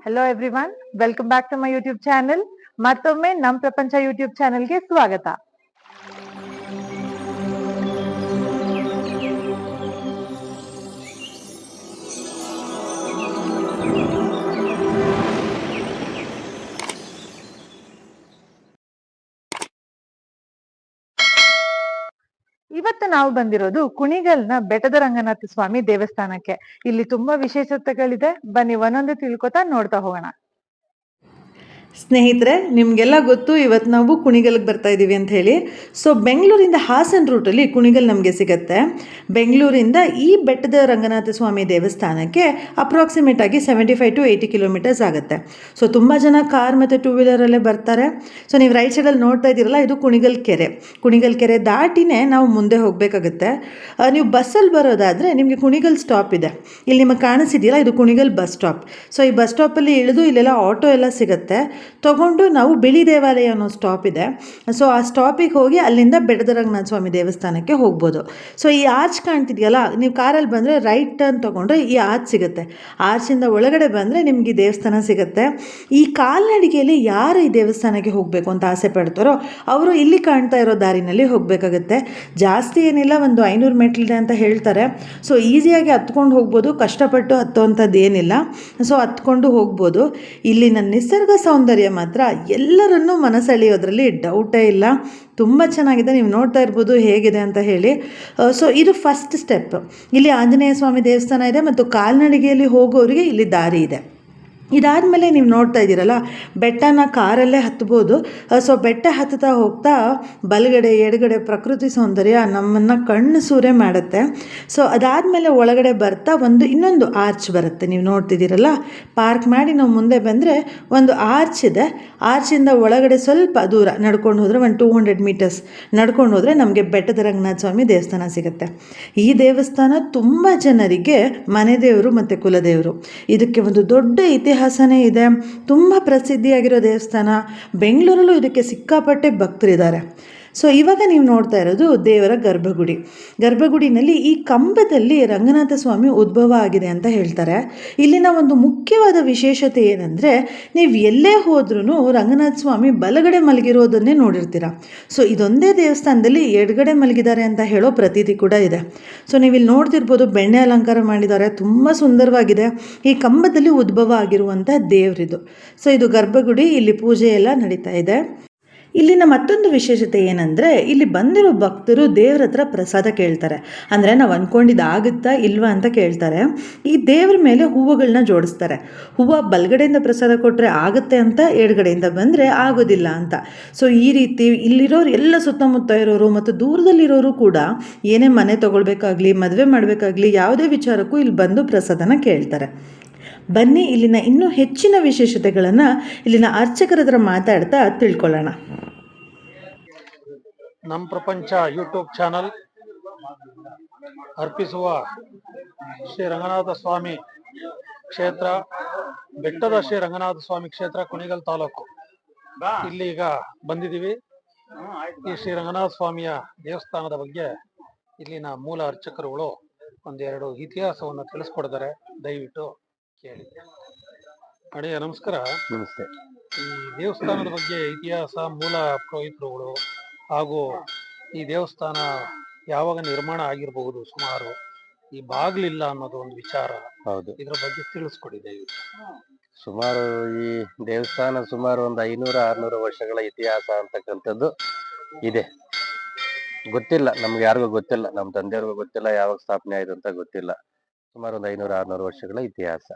hello everyone welcome back to my YouTube channel ಮತ್ತೊಮ್ಮೆ ನಮ್ ಪ್ರಪಂಚ ಯೂಟ್ಯೂಬ್ ಚಾನೆಲ್ಗೆ ಸ್ವಾಗತ ನಾವು ಬಂದಿರೋದು ಕುಣಿಗಲ್ನ ಬೆಟ್ಟದ ರಂಗನಾಥ ಸ್ವಾಮಿ ದೇವಸ್ಥಾನಕ್ಕೆ. ಇಲ್ಲಿ ತುಂಬಾ ವಿಶೇಷತೆಗಳಿದೆ. ಬನ್ನಿ ಒಂದೊಂದು ತಿಳ್ಕೊತಾ ನೋಡ್ತಾ ಹೋಗೋಣ. ಸ್ನೇಹಿತರೆ, ನಿಮಗೆಲ್ಲ ಗೊತ್ತು ಇವತ್ತು ನಾವು ಕುಣಿಗಲ್ಗೆ ಬರ್ತಾ ಇದ್ದೀವಿ ಅಂತ ಹೇಳಿ. ಸೊ ಬೆಂಗಳೂರಿಂದ ಹಾಸನ್ ರೂಟಲ್ಲಿ ಕುಣಿಗಲ್ ನಮಗೆ ಸಿಗುತ್ತೆ. ಬೆಂಗಳೂರಿಂದ ಈ ಬೆಟ್ಟದ ರಂಗನಾಥ ಸ್ವಾಮಿ ದೇವಸ್ಥಾನಕ್ಕೆ ಅಪ್ರಾಕ್ಸಿಮೇಟ್ ಆಗಿ seventy five to eighty kilometers ಆಗುತ್ತೆ. ಸೊ ತುಂಬ ಜನ ಕಾರ್ ಮತ್ತು ಟೂ ವೀಲರಲ್ಲೇ ಬರ್ತಾರೆ. ಸೊ ನೀವು ರೈಟ್ ಸೈಡಲ್ಲಿ ನೋಡ್ತಾ ಇದ್ದೀರಲ್ಲ, ಇದು ಕುಣಿಗಲ್ ಕೆರೆ. ಕುಣಿಗಲ್ ಕೆರೆ ದಾಟಿನೇ ನಾವು ಮುಂದೆ ಹೋಗಬೇಕಾಗುತ್ತೆ. ನೀವು ಬಸ್ಸಲ್ಲಿ ಬರೋದಾದರೆ ನಿಮಗೆ ಕುಣಿಗಲ್ ಸ್ಟಾಪ್ ಇದೆ. ಇಲ್ಲಿ ನಿಮಗೆ ಕಾಣಿಸಿದೆಯಲ್ಲ, ಇದು ಕುಣಿಗಲ್ ಬಸ್ ಸ್ಟಾಪ್ ಸೊ ಈ ಬಸ್ ಸ್ಟಾಪಲ್ಲಿ ಇಳಿದು ಇಲ್ಲೆಲ್ಲ ಆಟೋ ಎಲ್ಲ ಸಿಗುತ್ತೆ. ತಗೊಂಡು ನಾವು ಬಿಳಿ ದೇವಾಲಯ ಅನ್ನೋ ಸ್ಟಾಪ್ ಇದೆ. ಸೊ ಆ ಸ್ಟಾಪಿಗೆ ಹೋಗಿ ಅಲ್ಲಿಂದ ಬೆಡದರಂಗನಾಥ ಸ್ವಾಮಿ ದೇವಸ್ಥಾನಕ್ಕೆ ಹೋಗ್ಬೋದು. ಸೊ ಈ ಆರ್ಚ್ ಕಾಣ್ತಿದೆಯಲ್ಲ, ನೀವು ಕಾರಲ್ಲಿ ಬಂದರೆ ರೈಟ್ ಟರ್ನ್ ತೊಗೊಂಡ್ರೆ ಈ ಆರ್ಚ್ ಸಿಗುತ್ತೆ. ಆರ್ಚಿಂದ ಒಳಗಡೆ ಬಂದರೆ ನಿಮಗೆ ಈ ದೇವಸ್ಥಾನ ಸಿಗುತ್ತೆ. ಈ ಕಾಲ್ನಡಿಗೆಯಲ್ಲಿ ಯಾರು ಈ ದೇವಸ್ಥಾನಕ್ಕೆ ಹೋಗಬೇಕು ಅಂತ ಆಸೆ ಪಡ್ತಾರೋ, ಅವರು ಇಲ್ಲಿ ಕಾಣ್ತಾ ಇರೋ ದಾರಿನಲ್ಲಿ ಹೋಗಬೇಕಾಗುತ್ತೆ. ಜಾಸ್ತಿ ಏನಿಲ್ಲ, ಒಂದು ಐನೂರು ಮೆಟ್ಲಿದೆ ಅಂತ ಹೇಳ್ತಾರೆ. ಸೊ ಈಸಿಯಾಗಿ ಹತ್ಕೊಂಡು ಹೋಗ್ಬೋದು, ಕಷ್ಟಪಟ್ಟು ಹತ್ತುವಂಥದ್ದು ಏನಿಲ್ಲ. ಸೊ ಹತ್ಕೊಂಡು ಹೋಗ್ಬೋದು. ಇಲ್ಲಿನ ನಿಸರ್ಗ ಸೌಂದರ್ಯ ಮಾತ್ರ ಎಲ್ಲರನ್ನೂ ಮನಸೆಳೆಯೋದ್ರಲ್ಲಿ ಡೌಟೇ ಇಲ್ಲ. ತುಂಬ ಚೆನ್ನಾಗಿದೆ, ನೀವು ನೋಡ್ತಾ ಇರ್ಬೋದು ಹೇಗಿದೆ ಅಂತ ಹೇಳಿ. ಸೊ ಇದು ಫಸ್ಟ್ ಸ್ಟೆಪ್ ಇಲ್ಲಿ ಆಂಜನೇಯ ಸ್ವಾಮಿ ದೇವಸ್ಥಾನ ಇದೆ ಮತ್ತು ಕಾಲ್ನಡಿಗೆಯಲ್ಲಿ ಹೋಗೋರಿಗೆ ಇಲ್ಲಿ ದಾರಿ ಇದೆ. ಇದಾದಮೇಲೆ ನೀವು ನೋಡ್ತಾ ಇದ್ದೀರಲ್ಲ, ಬೆಟ್ಟನ ಕಾರಲ್ಲೇ ಹತ್ಬೋದು. ಸೊ ಬೆಟ್ಟ ಹತ್ತುತ್ತಾ ಹೋಗ್ತಾ ಬಲಗಡೆ, ಎಡಗಡೆ ಪ್ರಕೃತಿ ಸೌಂದರ್ಯ ನಮ್ಮನ್ನು ಕಣ್ಣು ಸೂರೆ ಮಾಡುತ್ತೆ. ಸೊ ಅದಾದಮೇಲೆ ಒಳಗಡೆ ಬರ್ತಾ ಒಂದು ಇನ್ನೊಂದು ಆರ್ಚ್ ಬರುತ್ತೆ. ನೀವು ನೋಡ್ತಿದ್ದೀರಲ್ಲ, ಪಾರ್ಕ್ ಮಾಡಿ ನಾವು ಮುಂದೆ ಬಂದರೆ ಒಂದು ಆರ್ಚ್ ಇದೆ. ಆರ್ಚಿಂದ ಒಳಗಡೆ ಸ್ವಲ್ಪ ದೂರ ನಡ್ಕೊಂಡು ಹೋದರೆ ಒಂದು ಟೂ ಹಂಡ್ರೆಡ್ ಮೀಟರ್ಸ್ ನಡ್ಕೊಂಡು ಹೋದರೆ ನಮಗೆ ಬೆಟ್ಟದ ರಂಗನಾಥ ಸ್ವಾಮಿ ದೇವಸ್ಥಾನ ಸಿಗುತ್ತೆ. ಈ ದೇವಸ್ಥಾನ ತುಂಬ ಜನರಿಗೆ ಮನೆದೇವರು ಮತ್ತು ಕುಲದೇವರು. ಇದಕ್ಕೆ ಒಂದು ದೊಡ್ಡ ಇತಿಹಾಸನೇ ಇದೆ. ತುಂಬ ಪ್ರಸಿದ್ಧಿಯಾಗಿರೋ ದೇವಸ್ಥಾನ. ಬೆಂಗಳೂರಲ್ಲೂ ಇದಕ್ಕೆ ಸಿಕ್ಕಾಪಟ್ಟೆ ಭಕ್ತರಿದ್ದಾರೆ. ಸೊ ಇವಾಗ ನೀವು ನೋಡ್ತಾ ಇರೋದು ದೇವರ ಗರ್ಭಗುಡಿ. ಗರ್ಭಗುಡಿನಲ್ಲಿ ಈ ಕಂಬದಲ್ಲಿ ರಂಗನಾಥ ಸ್ವಾಮಿ ಉದ್ಭವ ಆಗಿದೆ ಅಂತ ಹೇಳ್ತಾರೆ. ಇಲ್ಲಿನ ಒಂದು ಮುಖ್ಯವಾದ ವಿಶೇಷತೆ ಏನಂದರೆ, ನೀವು ಎಲ್ಲೇ ಹೋದ್ರೂ ರಂಗನಾಥ ಸ್ವಾಮಿ ಬಲಗಡೆ ಮಲಗಿರೋದನ್ನೇ ನೋಡಿರ್ತೀರ. ಸೊ ಇದೊಂದೇ ದೇವಸ್ಥಾನದಲ್ಲಿ ಎಡಗಡೆ ಮಲಗಿದ್ದಾರೆ ಅಂತ ಹೇಳೋ ಪ್ರತೀತಿ ಕೂಡ ಇದೆ. ಸೊ ನೀವು ಇಲ್ಲಿ ನೋಡ್ತಿರ್ಬೋದು ಬೆಣ್ಣೆ ಅಲಂಕಾರ ಮಾಡಿದ್ದಾರೆ, ತುಂಬ ಸುಂದರವಾಗಿದೆ. ಈ ಕಂಬದಲ್ಲಿ ಉದ್ಭವ ಆಗಿರುವಂಥ ದೇವರಿದು. ಸೊ ಇದು ಗರ್ಭಗುಡಿ, ಇಲ್ಲಿ ಪೂಜೆ ಎಲ್ಲ ನಡೀತಾ ಇದೆ. ಇಲ್ಲಿನ ಮತ್ತೊಂದು ವಿಶೇಷತೆ ಏನಂದರೆ, ಇಲ್ಲಿ ಬಂದಿರೋ ಭಕ್ತರು ದೇವ್ರ ಹತ್ರ ಪ್ರಸಾದ ಕೇಳ್ತಾರೆ. ಅಂದರೆ ನಾವು ಅಂದ್ಕೊಂಡಿದ್ದು ಆಗುತ್ತಾ ಇಲ್ವಾ ಅಂತ ಕೇಳ್ತಾರೆ. ಈ ದೇವ್ರ ಮೇಲೆ ಹೂವುಗಳನ್ನ ಜೋಡಿಸ್ತಾರೆ. ಹೂವು ಬಲಗಡೆಯಿಂದ ಪ್ರಸಾದ ಕೊಟ್ಟರೆ ಆಗುತ್ತೆ ಅಂತ ಎಡ್ಗಡೆಯಿಂದ ಬಂದರೆ ಆಗೋದಿಲ್ಲ ಅಂತ. ಸೊ ಈ ರೀತಿ ಇಲ್ಲಿರೋರು ಎಲ್ಲ ಸುತ್ತಮುತ್ತ ಇರೋರು ಮತ್ತು ದೂರದಲ್ಲಿರೋರು ಕೂಡ ಏನೇ ಮನೆ ತಗೊಳ್ಬೇಕಾಗಲಿ, ಮದುವೆ ಮಾಡಬೇಕಾಗಲಿ, ಯಾವುದೇ ವಿಚಾರಕ್ಕೂ ಇಲ್ಲಿ ಬಂದು ಪ್ರಸಾದನ ಕೇಳ್ತಾರೆ. ಬನ್ನಿ ಇಲ್ಲಿನ ಇನ್ನೂ ಹೆಚ್ಚಿನ ವಿಶೇಷತೆಗಳನ್ನು ಇಲ್ಲಿನ ಅರ್ಚಕರ ಹತ್ರ ಮಾತಾಡ್ತಾ ತಿಳ್ಕೊಳ್ಳೋಣ. ನಮ್ಮ ಪ್ರಪಂಚ ಯೂಟ್ಯೂಬ್ ಚಾನಲ್ ಅರ್ಪಿಸುವ ಶ್ರೀ ರಂಗನಾಥ ಸ್ವಾಮಿ ಕ್ಷೇತ್ರ, ಬೆಟ್ಟದ ಶ್ರೀ ರಂಗನಾಥ ಸ್ವಾಮಿ ಕ್ಷೇತ್ರ ಕುಣಿಗಲ್ ತಾಲೂಕು. ಇಲ್ಲಿ ಈಗ ಬಂದಿದ್ದೀವಿ. ಈ ಶ್ರೀ ರಂಗನಾಥ ಸ್ವಾಮಿಯ ದೇವಸ್ಥಾನದ ಬಗ್ಗೆ ಇಲ್ಲಿನ ಮೂಲ ಅರ್ಚಕರುಗಳು ಒಂದೆರಡು ಇತಿಹಾಸವನ್ನು ತಿಳಿಸ್ಕೊಡ್ತಾರೆ. ದಯವಿಟ್ಟು ಕೇಳಿ. ಅಡಿಯ ನಮಸ್ಕಾರ. ನಮಸ್ತೆ. ಈ ದೇವಸ್ಥಾನದ ಬಗ್ಗೆ ಇತಿಹಾಸ ಮೂಲ ಪುರೋಹಿತರುಗಳು ಹಾಗೂ ಈ ದೇವಸ್ಥಾನ ಯಾವಾಗ ನಿರ್ಮಾಣ ಆಗಿರಬಹುದು ಸುಮಾರು ಈ ಬಾಗ್ಲಿಲ್ಲ ಅನ್ನೋದು ಒಂದು ವಿಚಾರ ಹೌದು. ಇದ್ರ ಬಗ್ಗೆ ತಿಳಿಸ್ಕೊಡಿ ದಯವಿಟ್ಟು ಸುಮಾರು ಈ ದೇವಸ್ಥಾನ ಸುಮಾರು ಒಂದು ಐನೂರ ಆರ್ನೂರು ವರ್ಷಗಳ ಇತಿಹಾಸ ಅಂತಕ್ಕಂಥದ್ದು ಇದೆ. ಗೊತ್ತಿಲ್ಲ ನಮ್ಗೆ ಯಾರಿಗೂ ಗೊತ್ತಿಲ್ಲ ನಮ್ಮ ತಂದೆಯವ್ರಿಗೂ ಗೊತ್ತಿಲ್ಲ ಯಾವಾಗ ಸ್ಥಾಪನೆ ಆಯ್ತು ಅಂತ ಗೊತ್ತಿಲ್ಲ. ಸುಮಾರು ಒಂದು ಐನೂರ ಆರ್ನೂರು ವರ್ಷಗಳ ಇತಿಹಾಸ.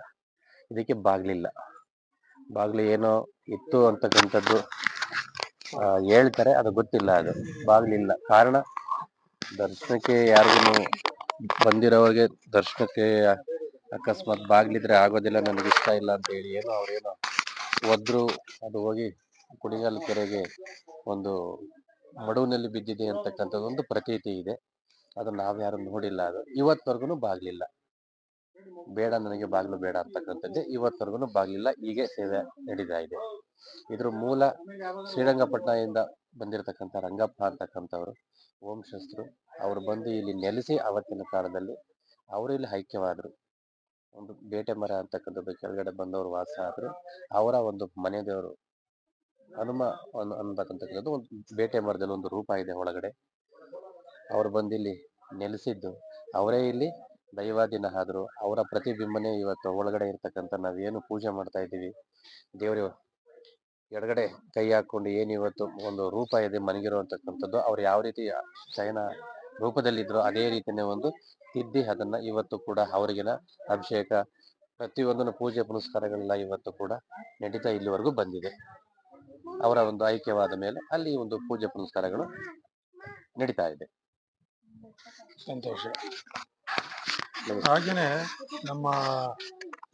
ಇದಕ್ಕೆ ಬಾಗ್ಲಿಲ್ಲ. ಬಾಗ್ಲು ಏನೋ ಇತ್ತು ಅಂತಕ್ಕಂಥದ್ದು ಹೇಳ್ತಾರೆ, ಅದು ಗೊತ್ತಿಲ್ಲ ಅದು. ಬಾಗ್ಲಿಲ್ಲ. ಕಾರಣ, ದರ್ಶನಕ್ಕೆ ಯಾರಿಗೂ ಬಂದಿರೋರಿಗೆ ದರ್ಶನಕ್ಕೆ ಅಕಸ್ಮಾತ್ ಬಾಗ್ಲಿದ್ರೆ ಆಗೋದಿಲ್ಲ, ನನಗೆ ಇಷ್ಟ ಇಲ್ಲ ಅಂತ ಹೇಳಿ ಏನೋ ಅವರೇನೋ ಒದ್ರು ಅದು ಹೋಗಿ ಕುಡಿಗಾಲ ಕೆರೆಗೆ ಒಂದು ಮಡುವಿನಲ್ಲಿ ಬಿದ್ದಿದೆ ಅಂತಕ್ಕಂಥದ್ದು ಒಂದು ಪ್ರತೀತಿ ಇದೆ. ಅದು ನಾವ್ಯಾರು ನೋಡಿಲ್ಲ ಅದು. ಇವತ್ತವರೆಗೂ ಬಾಗ್ಲಿಲ್ಲ. ಬೇಡ, ನನಗೆ ಬಾಗಿಲು ಬೇಡ ಅಂತಕ್ಕಂಥದ್ದೇ ಇವತ್ತರೆಗೂ ಬಾಗಿಲಿಲ್ಲ ಹೀಗೆ ಸೇವೆ ನಡೀತಾ ಇದೆ. ಇದ್ರ ಮೂಲ ಶ್ರೀರಂಗಪಟ್ಟಣದಿಂದ ಬಂದಿರತಕ್ಕಂಥ ರಂಗಪ್ಪ ಅಂತಕ್ಕಂಥವ್ರು ವಂಶಸ್ಥರು ಅವ್ರು ಬಂದು ಇಲ್ಲಿ ನೆಲೆಸಿ ಅವತ್ತಿನ ಕಾಲದಲ್ಲಿ ಅವರು ಇಲ್ಲಿ ಐಕ್ಯವಾದರು. ಒಂದು ಬೇಟೆ ಮರ ಅಂತಕ್ಕಂಥದ್ದು ಕೆಳಗಡೆ ಬಂದವರು ವಾಸ ಆದರು ಅವರ ಒಂದು ಮನೆ ದೇವರು ಹನುಮ ಅನ್- ಅಂತಕ್ಕಂಥದ್ದು ಒಂದು ಬೇಟೆ ಮರದಲ್ಲಿ ಒಂದು ರೂಪ ಇದೆ ಒಳಗಡೆ. ಅವ್ರು ಬಂದಿಲ್ಲಿ ನೆಲೆಸಿದ್ದು, ಅವರೇ ಇಲ್ಲಿ ದೈವಾಧೀನ ಆದ್ರು ಅವರ ಪ್ರತಿಬಿಂಬನೆ ಇವತ್ತು ಒಳಗಡೆ ಇರ್ತಕ್ಕಂಥ ನಾವೇನು ಪೂಜೆ ಮಾಡ್ತಾ ಇದ್ದೀವಿ. ದೇವರು, ಎಡಗಡೆ ಕೈ ಹಾಕೊಂಡು ಏನು ಇವತ್ತು ಒಂದು ರೂಪ ಇದೆ ಮನಗಿರುವಂತಕ್ಕಂಥದ್ದು, ಅವ್ರು ಯಾವ ರೀತಿ ಶಯನ ರೂಪದಲ್ಲಿದ್ರು ಅದೇ ರೀತಿಯೇ ಒಂದು ತಿದ್ದಿ ಅದನ್ನ ಇವತ್ತು ಕೂಡ ಅವರಿಗಿನ ಅಭಿಷೇಕ, ಪ್ರತಿಯೊಂದನ್ನು ಪೂಜೆ ಪುನಸ್ಕಾರಗಳೆಲ್ಲ ಇವತ್ತು ಕೂಡ ನಡೀತಾ ಇಲ್ಲಿವರೆಗೂ ಬಂದಿದೆ. ಅವರ ಒಂದು ಐಕ್ಯವಾದ ಮೇಲೆ ಅಲ್ಲಿ ಒಂದು ಪೂಜೆ ಪುನಸ್ಕಾರಗಳು ನಡೀತಾ ಇದೆ. ಸಂತೋಷ. ಹಾಗೇನೆ ನಮ್ಮ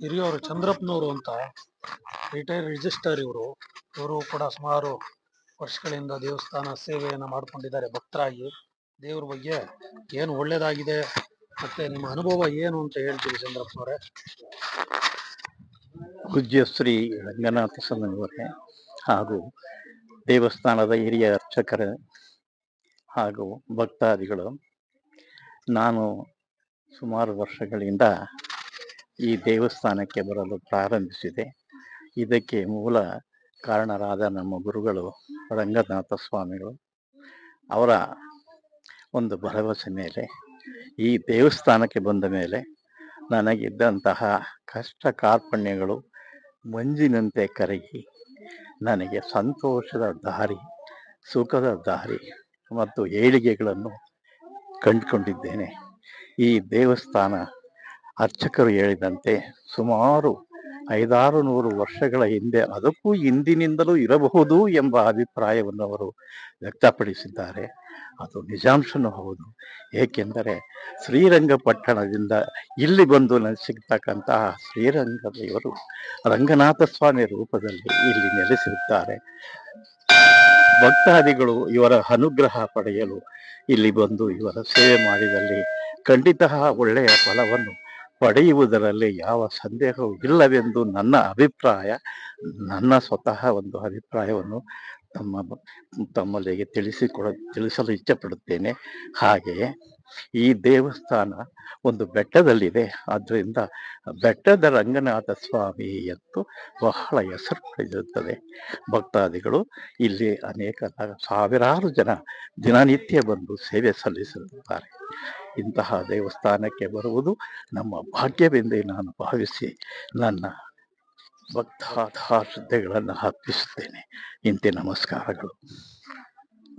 ಹಿರಿಯವರು ಚಂದ್ರಪ್ಪನವರು ಅಂತ ರಿಟೈರ್ಡ್ ರಿಜಿಸ್ಟರ್ ಇವರು. ಇವರು ಕೂಡ ಸುಮಾರು ವರ್ಷಗಳಿಂದ ದೇವಸ್ಥಾನ ಸೇವೆಯನ್ನು ಮಾಡಿಕೊಂಡಿದ್ದಾರೆ ಭಕ್ತರಾಗಿ. ದೇವ್ರ ಬಗ್ಗೆ ಏನು ಒಳ್ಳೇದಾಗಿದೆ ಮತ್ತೆ ನಿಮ್ಮ ಅನುಭವ ಏನು ಅಂತ ಹೇಳ್ತೀವಿ ಚಂದ್ರಪ್ಪನವರೇ? ಪೂಜ್ಯ ಶ್ರೀ ರಂಗನಾಥ ಸ್ವಾಮಿಯವರೇ ಹಾಗೂ ದೇವಸ್ಥಾನದ ಹಿರಿಯ ಅರ್ಚಕರು ಹಾಗೂ ಭಕ್ತಾದಿಗಳು ನಾನು ಸುಮಾರು ವರ್ಷಗಳಿಂದ ಈ ದೇವಸ್ಥಾನಕ್ಕೆ ಬರಲು ಪ್ರಾರಂಭಿಸಿದೆ. ಇದಕ್ಕೆ ಮೂಲ ಕಾರಣರಾದ ನಮ್ಮ ಗುರುಗಳು ರಂಗನಾಥ ಸ್ವಾಮಿಗಳು. ಅವರ ಒಂದು ಭರವಸೆ ಮೇಲೆ, ಈ ದೇವಸ್ಥಾನಕ್ಕೆ ಬಂದ ಮೇಲೆ ನನಗಿದ್ದಂತಹ ಕಷ್ಟ ಕಾರ್ಪಣ್ಯಗಳು ಮಂಜಿನಂತೆ ಕರಗಿ, ನನಗೆ ಸಂತೋಷದ ದಾರಿ, ಸುಖದ ದಾರಿ ಮತ್ತು ಏಳಿಗೆಗಳನ್ನು ಕಂಡುಕೊಂಡಿದ್ದೇನೆ. ಈ ದೇವಸ್ಥಾನ ಅರ್ಚಕರು ಹೇಳಿದಂತೆ ಸುಮಾರು ಐದಾರು ನೂರು ವರ್ಷಗಳ ಹಿಂದೆ ಅದಕ್ಕೂ ಹಿಂದಿನಿಂದಲೂ ಇರಬಹುದು ಎಂಬ ಅಭಿಪ್ರಾಯವನ್ನು ಅವರು ವ್ಯಕ್ತಪಡಿಸಿದ್ದಾರೆ. ಅದು ನಿಜಾಂಶನೂ ಹೌದು. ಏಕೆಂದರೆ ಶ್ರೀರಂಗಪಟ್ಟಣದಿಂದ ಇಲ್ಲಿ ಬಂದು ಸಿಗ್ತಕ್ಕಂತಹ ಶ್ರೀರಂಗ ದೇವರು ರಂಗನಾಥ ಸ್ವಾಮಿ ರೂಪದಲ್ಲಿ ಇಲ್ಲಿ ನೆಲೆಸಿರುತ್ತಾರೆ. ಭಕ್ತಾದಿಗಳು ಇವರ ಅನುಗ್ರಹ ಪಡೆಯಲು ಇಲ್ಲಿ ಬಂದು ಇವರ ಸೇವೆ ಮಾಡಿದಲ್ಲಿ ಖಂಡಿತ ಒಳ್ಳೆಯ ಫಲವನ್ನು ಪಡೆಯುವುದರಲ್ಲಿ ಯಾವ ಸಂದೇಹವೂ ಇಲ್ಲವೆಂದು ನನ್ನ ಅಭಿಪ್ರಾಯ. ನನ್ನ ಸ್ವತಃ ಒಂದು ಅಭಿಪ್ರಾಯವನ್ನು ತಮ್ಮ, ತಮ್ಮಲ್ಲಿಗೆ ತಿಳಿಸಿಕೊಡ, ತಿಳಿಸಲು ಇಚ್ಛಪಡುತ್ತೇನೆ. ಹಾಗೆಯೇ ಈ ದೇವಸ್ಥಾನ ಒಂದು ಬೆಟ್ಟದಲ್ಲಿದೆ. ಆದ್ದರಿಂದ ಬೆಟ್ಟದ ರಂಗನಾಥ ಸ್ವಾಮಿ ಎಂದು ಬಹಳ ಹೆಸರು ಪಡೆದಿರುತ್ತದೆ ಭಕ್ತಾದಿಗಳು ಇಲ್ಲಿ ಅನೇಕ ಸಾವಿರಾರು ಜನ ದಿನನಿತ್ಯ ಬಂದು ಸೇವೆ ಸಲ್ಲಿಸುತ್ತಾರೆ. ಇಂತಹ ದೇವಸ್ಥಾನಕ್ಕೆ ಬರುವುದು ನಮ್ಮ ಭಾಗ್ಯವೆಂದೇ ನಾನು ಭಾವಿಸಿ ನನ್ನ ಭಕ್ತಾದ ಶ್ರದ್ಧೆಗಳನ್ನು ಅರ್ಪಿಸುತ್ತೇನೆ. ಇಂತೆ ನಮಸ್ಕಾರಗಳು.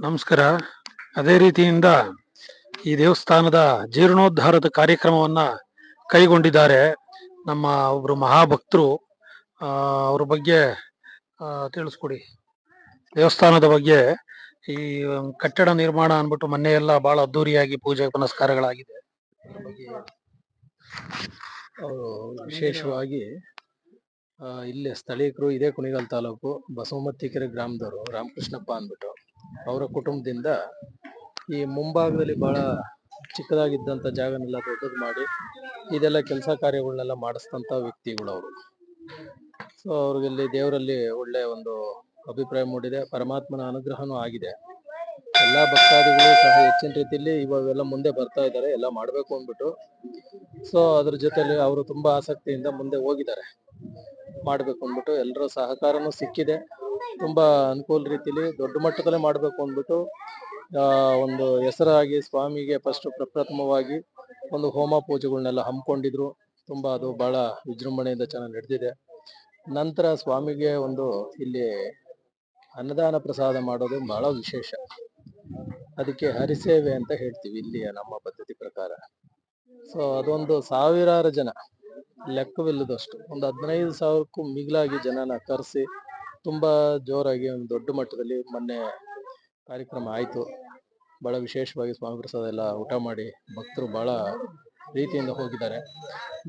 ನಮಸ್ಕಾರ. ಅದೇ ರೀತಿಯಿಂದ ಈ ದೇವಸ್ಥಾನದ ಜೀರ್ಣೋದ್ಧಾರದ ಕಾರ್ಯಕ್ರಮವನ್ನ ಕೈಗೊಂಡಿದ್ದಾರೆ ನಮ್ಮ ಒಬ್ರು ಮಹಾಭಕ್ತರು. ಅವ್ರ ಬಗ್ಗೆ ತಿಳಿಸ್ಕೊಡಿ. ದೇವಸ್ಥಾನದ ಬಗ್ಗೆ ಈ ಕಟ್ಟಡ ನಿರ್ಮಾಣ ಅನ್ಬಿಟ್ಟು ಮೊನ್ನೆ ಎಲ್ಲ ಬಹಳ ಅದ್ದೂರಿಯಾಗಿ ಪೂಜೆ ಪುನಸ್ಕಾರಗಳಾಗಿದೆ. ಅವರು ವಿಶೇಷವಾಗಿ ಇಲ್ಲಿ ಸ್ಥಳೀಯರು ಇದೇ ಕುಣಿಗಲ್ ತಾಲೂಕು ಬಸವಮತ್ತಿಕೆರೆ ಗ್ರಾಮದವರು ರಾಮಕೃಷ್ಣಪ್ಪ ಅಂದ್ಬಿಟ್ಟು ಅವರ ಕುಟುಂಬದಿಂದ ಈ ಮುಂಭಾಗದಲ್ಲಿ ಬಹಳ ಚಿಕ್ಕದಾಗಿದ್ದಂತ ಜಾಗನೆಲ್ಲ ದೊಡ್ಡದು ಮಾಡಿ ಇದೆಲ್ಲ ಕೆಲಸ ಕಾರ್ಯಗಳನ್ನೆಲ್ಲ ಮಾಡಿಸಿದಂತ ವ್ಯಕ್ತಿಗಳು ಅವರು ಸೊ ಅವ್ರಿಗೆ ದೇವರಲ್ಲಿ ಒಳ್ಳೆ ಒಂದು ಅಭಿಪ್ರಾಯ ಮೂಡಿದೆ, ಪರಮಾತ್ಮನ ಅನುಗ್ರಹನೂ ಆಗಿದೆ. ಎಲ್ಲ ಭಕ್ತಾದಿಗಳು ಸಹ ಹೆಚ್ಚಿನ ರೀತಿಯಲ್ಲಿ ಇವಾಗೆಲ್ಲ ಮುಂದೆ ಬರ್ತಾ ಇದ್ದಾರೆ, ಎಲ್ಲ ಮಾಡ್ಬೇಕು ಅಂದ್ಬಿಟ್ಟು. ಸೊ ಅದ್ರ ಜೊತೆಲಿ ಅವರು ತುಂಬಾ ಆಸಕ್ತಿಯಿಂದ ಮುಂದೆ ಹೋಗಿದ್ದಾರೆ. ಮಾಡ್ಬೇಕು ಅಂದ್ಬಿಟ್ಟು, ಎಲ್ಲರ ಸಹಕಾರನೂ ಸಿಕ್ಕಿದೆ. ತುಂಬಾ ಅನುಕೂಲ ರೀತಿಲಿ ದೊಡ್ಡ ಮಟ್ಟದಲ್ಲೇ ಮಾಡ್ಬೇಕು ಅಂದ್ಬಿಟ್ಟು ಒಂದು ಹೆಸರಾಗಿ ಸ್ವಾಮಿಗೆ ಫಸ್ಟ್ ಪ್ರಪ್ರಥಮವಾಗಿ ಒಂದು ಹೋಮ ಪೂಜೆಗಳನ್ನೆಲ್ಲ ಹಮ್ಮಿಕೊಂಡಿದ್ರು. ತುಂಬಾ ಅದು ಬಹಳ ವಿಜೃಂಭಣೆಯಿಂದ ಚೆನ್ನಾಗಿ ನಡೆದಿದೆ. ನಂತರ ಸ್ವಾಮಿಗೆ ಒಂದು ಇಲ್ಲಿ ಅನ್ನದಾನ ಪ್ರಸಾದ ಮಾಡೋದು ಬಹಳ ವಿಶೇಷ. ಅದಕ್ಕೆ ಹರಿಸೇವೆ ಅಂತ ಹೇಳ್ತೀವಿ ಇಲ್ಲಿಯ ನಮ್ಮ ಪದ್ಧತಿ ಪ್ರಕಾರ. ಸೊ ಅದೊಂದು ಸಾವಿರಾರು ಜನ ಲೆಕ್ಕವಿಲ್ಲದಷ್ಟು ಒಂದು ಹದಿನೈದು ಸಾವಿರಕ್ಕೂ ಮಿಗಿಲಾಗಿ ಜನನ ಕರೆಸಿ ತುಂಬಾ ಜೋರಾಗಿ ಒಂದು ದೊಡ್ಡ ಮಟ್ಟದಲ್ಲಿ ಮೊನ್ನೆ ಕಾರ್ಯಕ್ರಮ ಆಯಿತು. ಭಾಳ ವಿಶೇಷವಾಗಿ ಸ್ವಾಮಿ ಪ್ರಸಾದ ಎಲ್ಲ ಊಟ ಮಾಡಿ ಭಕ್ತರು ಭಾಳ ರೀತಿಯಿಂದ ಹೋಗಿದ್ದಾರೆ.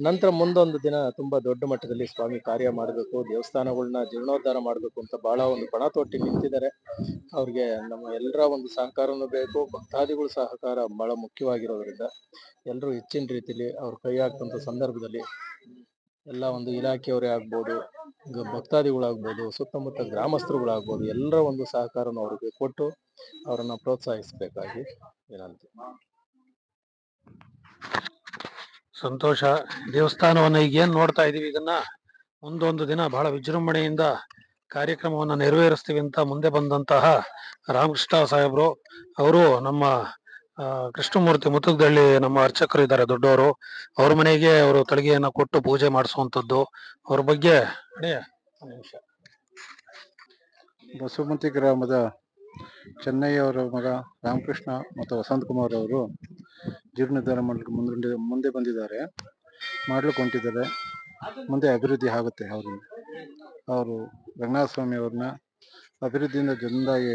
ನಂತರ ಮುಂದೊಂದು ದಿನ ತುಂಬಾ ದೊಡ್ಡ ಮಟ್ಟದಲ್ಲಿ ಸ್ವಾಮಿ ಕಾರ್ಯ ಮಾಡಬೇಕು ದೇವಸ್ಥಾನಗಳನ್ನ ಜೀರ್ಣೋದ್ಧಾರ ಮಾಡಬೇಕು ಅಂತ ಬಹಳ ಒಂದು ಪಣ ತೊಟ್ಟಿ ನಿಂತಿದ್ದಾರೆ. ಅವ್ರಿಗೆ ನಮ್ಮ ಎಲ್ಲರ ಒಂದು ಸಹಕಾರನೂ ಬೇಕು, ಭಕ್ತಾದಿಗಳ ಸಹಕಾರ ಬಹಳ ಮುಖ್ಯವಾಗಿರೋದ್ರಿಂದ ಎಲ್ಲರೂ ಹೆಚ್ಚಿನ ರೀತಿಯಲ್ಲಿ ಅವ್ರು ಕೈ ಹಾಕ್ತಂಥ ಸಂದರ್ಭದಲ್ಲಿ ಎಲ್ಲ ಒಂದು ಇಲಾಖೆಯವರೇ ಆಗ್ಬೋದು ಭಕ್ತಾದಿಗಳಾಗ್ಬೋದು, ಸುತ್ತಮುತ್ತ ಗ್ರಾಮಸ್ಥರುಗಳಾಗ್ಬೋದು, ಎಲ್ಲರ ಒಂದು ಸಹಕಾರವನ್ನು ಅವ್ರಿಗೆ ಕೊಟ್ಟು ಅವರನ್ನ ಪ್ರೋತ್ಸಾಹಿಸಬೇಕಾಗಿ ವಿನಂತಿ. ಸಂತೋಷ. ದೇವಸ್ಥಾನವನ್ನ ಈಗ ಏನ್ ನೋಡ್ತಾ ಇದೀವಿ ಇದನ್ನ? ಮುಂದೊಂದು ದಿನ ಬಹಳ ವಿಜೃಂಭಣೆಯಿಂದ ಕಾರ್ಯಕ್ರಮವನ್ನ ನೆರವೇರಿಸ್ತೀವಿ ಅಂತ ಮುಂದೆ ಬಂದಂತಹ ರಾಮಕೃಷ್ಣ ಸಾಹೇಬ್ರು, ಅವರು ನಮ್ಮ ಕೃಷ್ಣಮೂರ್ತಿ ಮುತ್ತುಗದಳ್ಳಿ ನಮ್ಮ ಅರ್ಚಕರು ಇದ್ದಾರೆ, ದೊಡ್ಡವರು. ಅವ್ರ ಮನೆಗೆ ಅವರು ತಳಿಗೆಯನ್ನ ಕೊಟ್ಟು ಪೂಜೆ ಮಾಡಿಸುವಂತದ್ದು ಅವ್ರ ಬಗ್ಗೆ ಬಸುಮತಿ ಗ್ರಾಮದ ಚೆನ್ನಯ್ಯವರ ಮಗ ರಾಮಕೃಷ್ಣ ಮತ್ತು ವಸಂತ್ ಕುಮಾರ್ ಅವರು ಜೀರ್ಣೋದ್ಧಾರ ಮಾಡ್ಲಿಕ್ಕೆ ಮುಂದೆ ಮುಂದೆ ಬಂದಿದ್ದಾರೆ. ಮಾಡ್ಲಿಕ್ಕೆ ಹೊಂಟಿದ್ದಾರೆ. ಮುಂದೆ ಅಭಿವೃದ್ಧಿ ಆಗುತ್ತೆ ಅವರು ಅವರು ರಂಗನಾಥ ಸ್ವಾಮಿ ಅವ್ರನ್ನ ಅಭಿವೃದ್ಧಿಯಿಂದ ಜನದಾಗಿ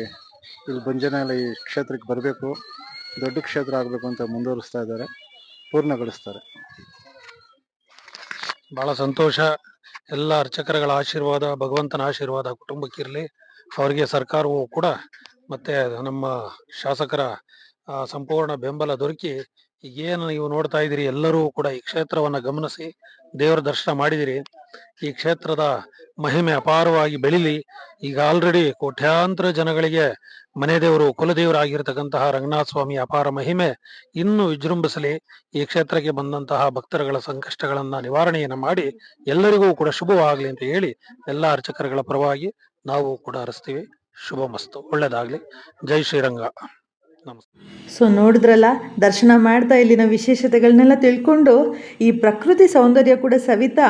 ಇಲ್ಲಿ ಈ ಕ್ಷೇತ್ರಕ್ಕೆ ಬರಬೇಕು. ದೊಡ್ಡ ಕ್ಷೇತ್ರ ಆಗಬೇಕು ಅಂತ ಮುಂದುವರಿಸ್ತಾ ಇದ್ದಾರೆ. ಪೂರ್ಣಗೊಳಿಸ್ತಾರೆ. ಬಹಳ ಸಂತೋಷ. ಎಲ್ಲ ಅರ್ಚಕರಗಳ ಆಶೀರ್ವಾದ, ಭಗವಂತನ ಆಶೀರ್ವಾದ ಕುಟುಂಬಕ್ಕಿರಲಿ ಅವರಿಗೆ ಸರ್ಕಾರವೂ ಕೂಡ ಮತ್ತೆ ನಮ್ಮ ಶಾಸಕರ ಸಂಪೂರ್ಣ ಬೆಂಬಲ ದೊರಕಿ, ಈಗೇನು ನೀವು ನೋಡ್ತಾ ಇದ್ದೀರಿ, ಎಲ್ಲರೂ ಕೂಡ ಈ ಕ್ಷೇತ್ರವನ್ನ ಗಮನಿಸಿ, ದೇವರ ದರ್ಶನ ಮಾಡಿದಿರಿ. ಈ ಕ್ಷೇತ್ರದ ಮಹಿಮೆ ಅಪಾರವಾಗಿ ಬೆಳಿಲಿ. ಈಗ ಆಲ್ರೆಡಿ ಕೋಟ್ಯಾಂತರ ಜನಗಳಿಗೆ ಮನೆ ದೇವರು ಕುಲದೇವರಾಗಿರ್ತಕ್ಕಂತಹ ರಂಗನಾಥ ಸ್ವಾಮಿ ಅಪಾರ ಮಹಿಮೆ ಇನ್ನೂ ವಿಜೃಂಭಿಸಲಿ. ಈ ಕ್ಷೇತ್ರಕ್ಕೆ ಬಂದಂತಹ ಭಕ್ತರುಗಳ ಸಂಕಷ್ಟಗಳನ್ನ ನಿವಾರಣೆಯನ್ನು ಮಾಡಿ ಎಲ್ಲರಿಗೂ ಕೂಡ ಶುಭವಾಗಲಿ ಅಂತ ಹೇಳಿ ಎಲ್ಲ ಅರ್ಚಕರುಗಳ ಪರವಾಗಿ ನಾವು ಕೂಡ ಹರಿಸ್ತೀವಿ ಶುಭ ಮಸ್ತು ಒಳ್ಳೇದಾಗ್ಲಿ. ಜೈ ಶ್ರೀರಂಗ. ಸೊ ನೋಡಿದ್ರಲ್ಲ, ದರ್ಶನ ಮಾಡ್ತಾ ಇಲ್ಲಿನ ವಿಶೇಷತೆಗಳನ್ನೆಲ್ಲ ತಿಳ್ಕೊಂಡು ಈ ಪ್ರಕೃತಿ ಸೌಂದರ್ಯ ಕೂಡ ಸವಿತಾ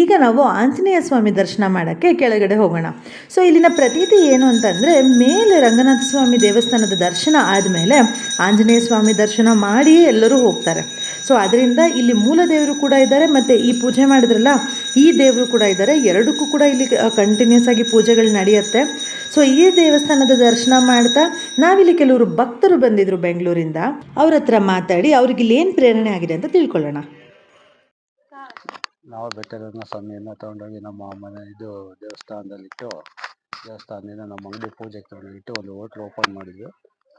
ಈಗ ನಾವು ಆಂಜನೇಯ ಸ್ವಾಮಿ ದರ್ಶನ ಮಾಡೋಕ್ಕೆ ಕೆಳಗಡೆ ಹೋಗೋಣ. ಸೊ ಇಲ್ಲಿನ ಪ್ರತೀತಿ ಏನು ಅಂತಂದರೆ, ಮೇಲೆ ರಂಗನಾಥ ಸ್ವಾಮಿ ದೇವಸ್ಥಾನದ ದರ್ಶನ ಆದಮೇಲೆ ಆಂಜನೇಯ ಸ್ವಾಮಿ ದರ್ಶನ ಮಾಡಿಯೇ ಎಲ್ಲರೂ ಹೋಗ್ತಾರೆ. ಸೊ ಅದರಿಂದ ಇಲ್ಲಿ ಮೂಲ ದೇವರು ಕೂಡ ಇದ್ದಾರೆ, ಮತ್ತು ಈ ಪೂಜೆ ಮಾಡಿದ್ರಲ್ಲ, ಈ ದೇವರು ಕೂಡ ಇದ್ದಾರೆ. ಎರಡಕ್ಕೂ ಕೂಡ ಇಲ್ಲಿ ಕಂಟಿನ್ಯೂಸ್ ಆಗಿ ಪೂಜೆಗಳು ನಡೆಯುತ್ತೆ. ಸೊ ಈ ದೇವಸ್ಥಾನದ ದರ್ಶನ ಮಾಡ್ತಾ ನಾವಿಲ್ಲಿ ಕೆಲವರು ಭಕ್ತರು ಬಂದಿದ್ರು ಬೆಂಗಳೂರಿಂದ, ಅವ್ರ ಹತ್ರ ಮಾತಾಡಿ ಅವ್ರಿಗೆ ಇಲ್ಲಿ ಏನು ಪ್ರೇರಣೆ ಆಗಿದೆ ಅಂತ ತಿಳ್ಕೊಳ್ಳೋಣ. ನಾವು ಬೆಟ್ಟರಂಗ ಸ್ವಾಮಿಯನ್ನು ತಗೊಂಡೋಗಿ ನಮ್ಮ ಮನೆ ಇದು ದೇವಸ್ಥಾನದಲ್ಲಿಟ್ಟು, ದೇವಸ್ಥಾನದಿಂದ ನಮ್ಮ ಅಂಗಡಿ ಪೂಜೆಗೆ ತಗೊಂಡೋಗಿಟ್ಟು ಒಂದು ಹೋಟ್ಲ್ ಓಪನ್ ಮಾಡಿದ್ವಿ.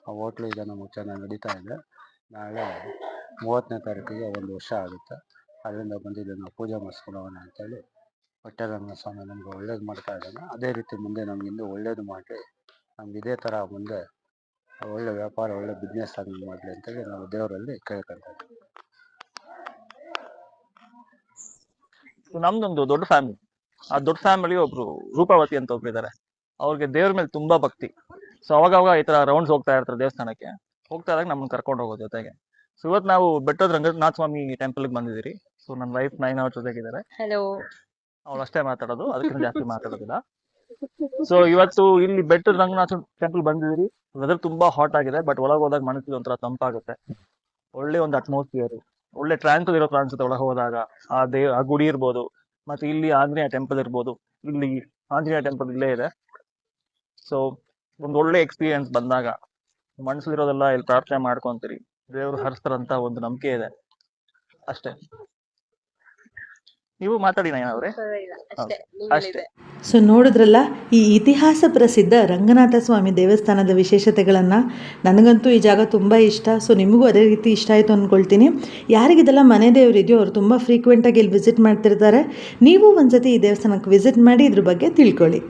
ಆ ಹೋಟ್ಲು ಈಗ ನಮಗೆ ಚೆನ್ನಾಗಿ ನಡೀತಾ ಇದೆ. ನಾಳೆ ಮೂವತ್ತನೇ ತಾರೀಕಿಗೆ ಒಂದು ವರ್ಷ ಆಗುತ್ತೆ. ಅದರಿಂದ ಬಂದಿದ್ದೆ ನಾವು ಪೂಜೆ ಮಾಡಿಸ್ಕೊಂಡು ಹೋಗೋಣ ಅಂತೇಳಿ ಬೆಟ್ಟರಂಗ ಸ್ವಾಮಿ ನಮ್ಗೆ ಒಳ್ಳೇದು ಮಾಡ್ತಾ ಇದ್ದಾನೆ. ಅದೇ ರೀತಿ ಮುಂದೆ ನಮ್ಗೆ ಇನ್ನೂ ಒಳ್ಳೇದು ಮಾಡಿ ನಮ್ಗೆ ಇದೇ ಥರ ಮುಂದೆ ಒಳ್ಳೆ ವ್ಯಾಪಾರ ಒಳ್ಳೆ ಬಿಸ್ನೆಸ್ ಆಗಿ ಮಾಡಲಿ ಅಂತೇಳಿ ನಾವು ದೇವರಲ್ಲಿ ಕೇಳ್ಕೊತಾ ಇದ್ದೀವಿ So ನಮ್ದೊಂದು ದೊಡ್ಡ ಫ್ಯಾಮಿಲಿ ಆ ದೊಡ್ಡ ಫ್ಯಾಮಿಲಿ ಒಬ್ರು ರೂಪಾವತಿ ಅಂತ ಒಬ್ರು ಇದಾರೆ. ಅವ್ರಿಗೆ ದೇವ್ರ ಮೇಲೆ ತುಂಬಾ ಭಕ್ತಿ. ಸೊ ಅವಾಗ ಅವಾಗ ಈ ತರ ರೌಂಡ್ಸ್ ಹೋಗ್ತಾ ಇರ್ತಾರೆ ದೇವಸ್ಥಾನಕ್ಕೆ. ಹೋಗ್ತಾ ಇದ್ದಾಗ ನಮ್ಮನ್ನ ಕರ್ಕೊಂಡು ಹೋಗೋ ಜೊತೆಗೆ. ಸೊ ಇವತ್ತು ನಾವು ಬೆಟ್ಟದ ರಂಗನಾಥ ಸ್ವಾಮಿ ಟೆಂಪಲ್ ಬಂದಿದ್ದೀರಿ. ಸೊ ನನ್ನ ವೈಫ್ ನೈನ್ ಅವರ್ ಜೊತೆಗಿದ್ದಾರೆ. ಹಲೋ ಅವಳು ಅಷ್ಟೇ ಮಾತಾಡೋದು ಅದಕ್ಕಿಂತ ಜಾಸ್ತಿ ಮಾತಾಡೋದಿಲ್ಲ. ಸೊ ಇವತ್ತು ಇಲ್ಲಿ ಬೆಟ್ಟದ ರಂಗನಾಥ ಟೆಂಪಲ್ ಬಂದಿದ್ರಿ ವೆದರ್ ತುಂಬಾ ಹಾಟ್ ಆಗಿದೆ ಬಟ್ ಒಳಗೆ ಹೋದಾಗ ಮನಸ್ಸಿಗೆ ಒಂಥರ ತಂಪಾಗುತ್ತೆ. ಒಳ್ಳೆ ಒಂದು ಅಟ್ಮಾಸ್ಫಿಯರ್ ಒಳ್ಳೆ ಟ್ರಾನ್ಸಲ್ ಇರೋ ಅನ್ಸುತ್ತೆ ಒಳಗೆ ಹೋದಾಗ. ಆ ದೇ, ಆ ಗುಡಿ ಇರ್ಬೋದು, ಮತ್ತೆ ಇಲ್ಲಿ ಆಂಜನೇಯ ಟೆಂಪಲ್ ಇರ್ಬೋದು, ಇಲ್ಲಿ ಆಂಜನೇಯ ಟೆಂಪಲ್ ಇಲ್ಲೇ ಇದೆ. ಸೊ ಒಂದು ಒಳ್ಳೆ ಎಕ್ಸ್ಪೀರಿಯನ್ಸ್ ಬಂದಾಗ ಮನಸ್ಸಲ್ಲಿರೋದೆಲ್ಲ ಇಲ್ಲಿ ಪ್ರಾರ್ಥನೆ ಮಾಡ್ಕೊಂತೀರಿ. ದೇವ್ರು ಹರಿಸ್ತಾರಂತ ಒಂದು ನಂಬಿಕೆ ಇದೆ. ಅಷ್ಟೇ. ನೀವು ಮಾತಾಡಿ ನಯನ ಅವ್ರೆ? ಪರವಾಗಿಲ್ಲ ಅಷ್ಟೇ ಅಷ್ಟೇ. ಸೊ ನೋಡಿದ್ರಲ್ಲ ಈ ಇತಿಹಾಸ ಪ್ರಸಿದ್ಧ ರಂಗನಾಥ ಸ್ವಾಮಿ ದೇವಸ್ಥಾನದ ವಿಶೇಷತೆಗಳನ್ನು ನನಗಂತೂ ಈ ಜಾಗ ತುಂಬ ಇಷ್ಟ. ಸೊ ನಿಮಗೂ ಅದೇ ರೀತಿ ಇಷ್ಟ ಆಯಿತು ಅಂದ್ಕೊಳ್ತೀನಿ ಯಾರಿಗಿದೆಲ್ಲ ಮನೆ ದೇವರಿದೆಯೋ ಅವರು ತುಂಬ ಫ್ರೀಕ್ವೆಂಟಾಗಿ ಇಲ್ಲಿ ವಿಸಿಟ್ ಮಾಡ್ತಿರ್ತಾರೆ. ನೀವು ಒಂದ್ಸತಿ ಈ ದೇವಸ್ಥಾನಕ್ಕೆ ವಿಸಿಟ್ ಮಾಡಿ ಇದ್ರ ಬಗ್ಗೆ ತಿಳ್ಕೊಳ್ಳಿ.